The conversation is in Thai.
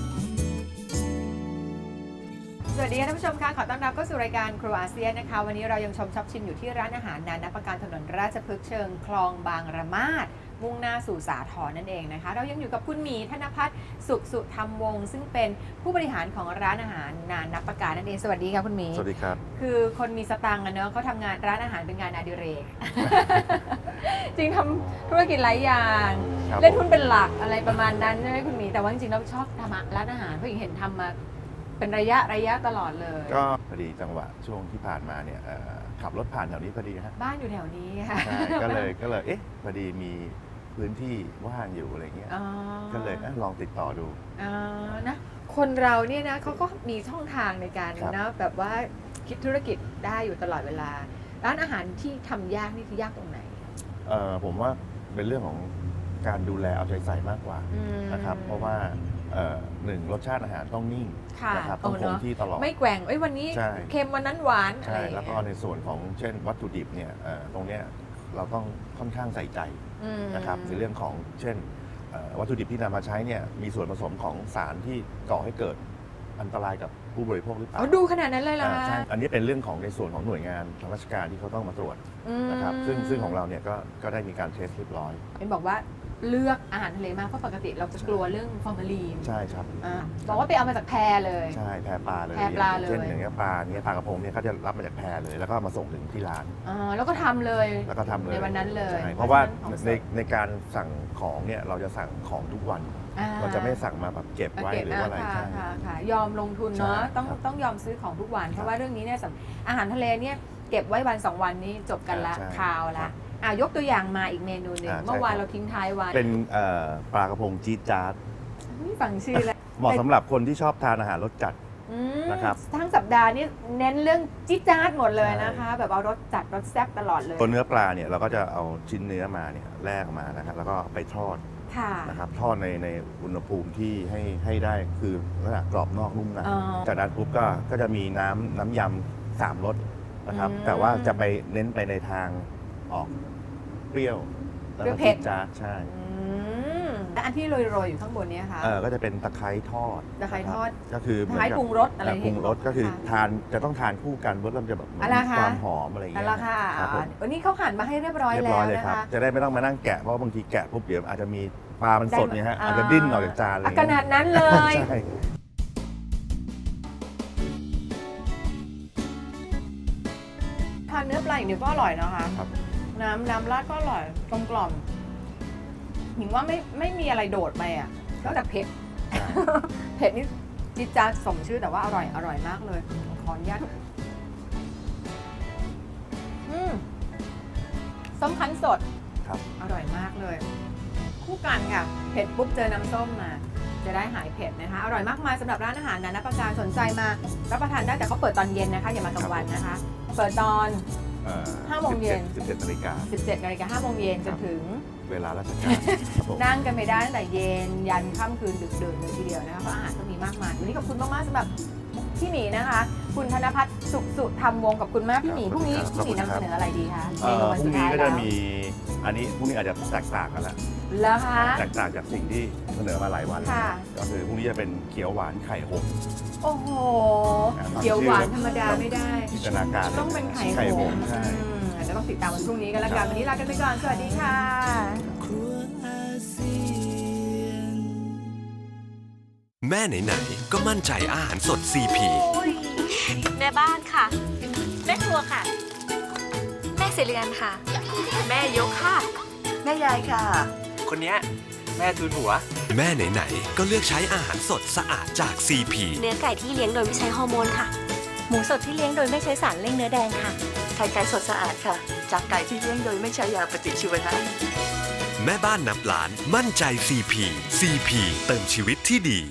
ส วัสดีค่ะท่านผู้ชมค่ะขอต้อนรับเข้าสู่รายการครัวอาเซียนนะคะ วันนี้เรายังชมช็อปชิมอยู่ที่ร้านอาหารนานาประการถนนราชพฤกษ์เชิงคลองบางระมาดมุ่งหน้าสู่สาทรนั่นเองนะคะ เรายังอยู่กับคุณหมีธนพัฒน์สุขสุธรรมวงศ์ซึ่งเป็นผู้บริหารของร้านอาหารนานาประการนั่นเองสวัสดีค่ะคุณหมี สวัสดีครับ คือคนมีสตังค์อะเนอะเขาทำงานร้านอาหารเป็นงานอดิเรก จริงทำธุรกิจหลายอย่างครับ เล่นผมหุ้นเป็นหลักอะไรประมาณนั้นใช่ไหมคุณหมีแต่ว่าจริงๆเราชอบทำร้านอาหารเพราะหญิงเห็นทำมา เป็นระยะระยะตลอดเลย ก็พอดีจังหวะช่วงที่ผ่านมาเนี่ยเอ่อขับรถผ่านแถวนี้พอดีฮะบ้านอยู่แถวนี้ค่ะใช่ก็เลยก็เลยเอ๊ะพอดีมีพื้นที่ว่างอยู่อะไรเงี้ยอ๋อก็เลยเอ๊ะลองติดต่อดู อ๋อนะ คนเราเนี่ยนะเขาก็มีช่องทางในการครับ นะแบบว่าคิดธุรกิจได้อยู่ตลอดเวลา ร้านอาหารที่ทำยากนี่คือยากตรงไหนเอ่อผมว่าเป็นเรื่องของการดูแลเอาใจใส่มากกว่าอืม นะครับ เพราะว่าเอ่อ หนึ่งรสชาติอาหารต้องนิ่งค่ะนะครับต้องเออคงเนอะที่ตลอด ไม่แกว่งเอ้ยวันนี้ใช่ เค็มวันนั้นหวานอะไรใช่อย่างแล้วก็เงี้ยในส่วนของเช่นวัตถุดิบเนี่ยเอ่อตรงเนี้ยเราต้องค่อนข้างใส่ใจอืมนะครับในเรื่องของเช่นเอ่อวัตถุดิบที่นำมาใช้เนี่ยมีส่วนผสมของสารที่ก่อให้เกิดอันตรายกับผู้บริโภคหรือเปล่าเอาดูขนาดนั้นเลยเหรออ่าคะใช่อันนี้เป็นเรื่องของในส่วนของหน่วยงานทางราชการที่เขาต้องมาตรวจอืมนะครับซึ่งซึ่งของเราเนี่ยก็ก็ได้มีการเทสเรียบร้อยเป็นบอกว่า เลือกอาหารทะเลมากเพราะปกติเราจะกลัวเรื่องฟอร์มาลีนใช่ครับอ่าบอกว่าไปเอามาจากแพเลย ใช่แพปลาเลยแพปลาเลย เช่นอย่างเงี้ยปลาเนี่ยปลากระพงเนี่ยเขาจะรับมาจากแพเลย แล้วก็มาส่งถึงที่ร้านอ่าแล้วก็ทำเลยแล้วก็ทำเลยในวันนั้นเลยใช่เพราะว่าเพราะฉะนั้นของสดในในการสั่งของเนี่ยเราจะสั่งของทุกวัน อ่เราจะไม่สั่งมาแบบเก็บไว้เก็บหรือว่าอะไรค่ะใช่ ค่ะค่ะยอมลงทุนเนาะใช่ต้องครับต้องยอมซื้อของทุกวันครับเพราะว่าเรื่องนี้เนี่ยสำอาหารทะเลเนี่ยเก็บไว้วันสองวันนี้จบกันละใช่คาวครัละบ อะยกตัวอย่างมาอีกเมนูหนึ่งอ่าใช่ เมื่อวานครับเราทิ้งท้ายไว้เป็นเอ่อปลากระพงจี๊ดจ๊าดไม่ฟังชื่อแล้วเหมาะสำหรับคนที่ชอบทานอาหารรสจัด อืมนะครับทั้งสัปดาห์นี้เน้นเรื่องจิ๊ดจ๊าดหมดเลยนะคะ แบบเอารสจัดรสแซ่บตลอดเลยตัวเนื้อปลาเนี่ยเราก็จะเอาชิ้นเนื้อมาเนี่ยแลกมานะครับแล้วก็ไปทอดค่ะนะครับทอดในในอุณหภูมิที่ให้ให้ได้คือลักษณะกรอบนอกนุ่มในอ๋อจากนั้นปุ๊บก็ก็จะมีน้ำน้ำยำสามรสนะครับ อืมแต่ว่าจะไปเน้นไปในทาง ออกเปรี้ยวแล้วเปรี้ก็ยวเผ็ด จี๊จ๊าดใช่อืมและอันที่โรยๆอยู่ข้างบนเนี้ค่ะ เออก็จะเป็นตะไคร้ทอดตะไคร้ทอดนะครับก็คือเหมือนตะไคร้กับปรุงรสอะไรแต่ปรุงรสที่ก็คือค่ะทานจะต้องทานคู่กันรสมันจะแบบเหมือนอะไรคะ ความหอมอะไรอย่างนั่เงี้นยแหละค่ะครับผม วันนี้เขาหั่นมาให้เรียบร้อยเรียบแล้ร้อวยเลยนะครับคะจะได้ไม่ต้องมานั่งแกะ เพราะบางทีแกะปุ๊บเดี๋ยวอาจจะมีปลามันสดเนี่ยฮะ ได้อาจจะดิ้นออกจากจานอะไรออะย่างขเงี้ยนาดนั้นเลย ใช่ ทานเนื้อปลาอย่างเดียวก็อร่อยนะคะ ครับ น้ำน้ำราดก็อร่อยกลมกล่อมหิงว่าไม่ไม่มีอะไรโดดไปอะนอกจากเผ็ดใช่เผ็ดนี่จิ๊ดจ๊าดสมชื่อแต่ว่าอร่อยอร่อยมากเลย ขออนุญาตอืมส้มคั้นสดครับ อร่อยมากเลย คู่กันค่ะ เผ็ดปุ๊บเจอน้ำส้มมา จะได้หายเผ็ดนะคะ อร่อยมากมายสำหรับร้านอาหารนานาประการสนใจมารับประทานได้แต่เขาเปิดตอนเย็นนะคะ อย่ามากลางวันนะคะ เปิดตอนเอ่อ ห้าโมงเย็น17 17นาฬิกา17นาฬิกา5โมงเย็นจนถึงเวลาราชการครับผม นั่งกันไปได้ตั้งแต่เย็น ยันค่ำคืนดึกดื่นเลยทีเดียวนะคะเพราะอาหารก็มีมากมายวันนี้ขอบคุณมากๆสำหรับ พี่หมีนะคะ คุณธนพัฒน์สุขสุธรรมวงศ์กับคุณมากพี่หมีพรุ่งนี้พี่หมีนำเสนออะไรดีคะเอ่อวัพรุ่งนี้ท้ายก็แล้จะวมีอันนี้พรุ่งนี้อาจจะแตกต่างกันละแล้วคะ แตกต่างจากสิ่งที่เสนอมาหลายวันค่ะ ก็คือพรุ่งนี้จะเป็นเขียวหวานไข่หงส์ โอ้โหอ่าเขียวหวานธรรมดาไม่ได้ จินตนาการต้องเป็นไข่ไข่หหงงส์ส์ใช่ อืมอาจจะต้องติดตามวันพรุ่งนี้กันแล้วกัน วันนี้ลากันไปก่อน สวัสดีค่ะ ครัวอาเซียน แม่ไหนๆก็มั่นใจอาหารสด CP แม่บ้านค่ะ แม่ครัวค่ะ แม่เสเรือนค่ะ แม่ยกค่ะ แม่ยายค่ะ คนเนี้ยแม่ทูนหัว แม่ไหนๆก็เลือกใช้อาหารสดสะอาดจาก CP เนื้อไก่ที่เลี้ยงโดยไม่ใช้ฮอร์โมนค่ะ หมูสดที่เลี้ยงโดยไม่ใช้สารเร่งเนื้อแดงค่ะ ไข่ไก่สดสะอาดค่ะ จากไก่ที่เลี้ยงโดยไม่ใช้ยาปฏิชีวนะแม่บ้านนับล้านมั่นใจ CP CP เติมชีวิตที่ดี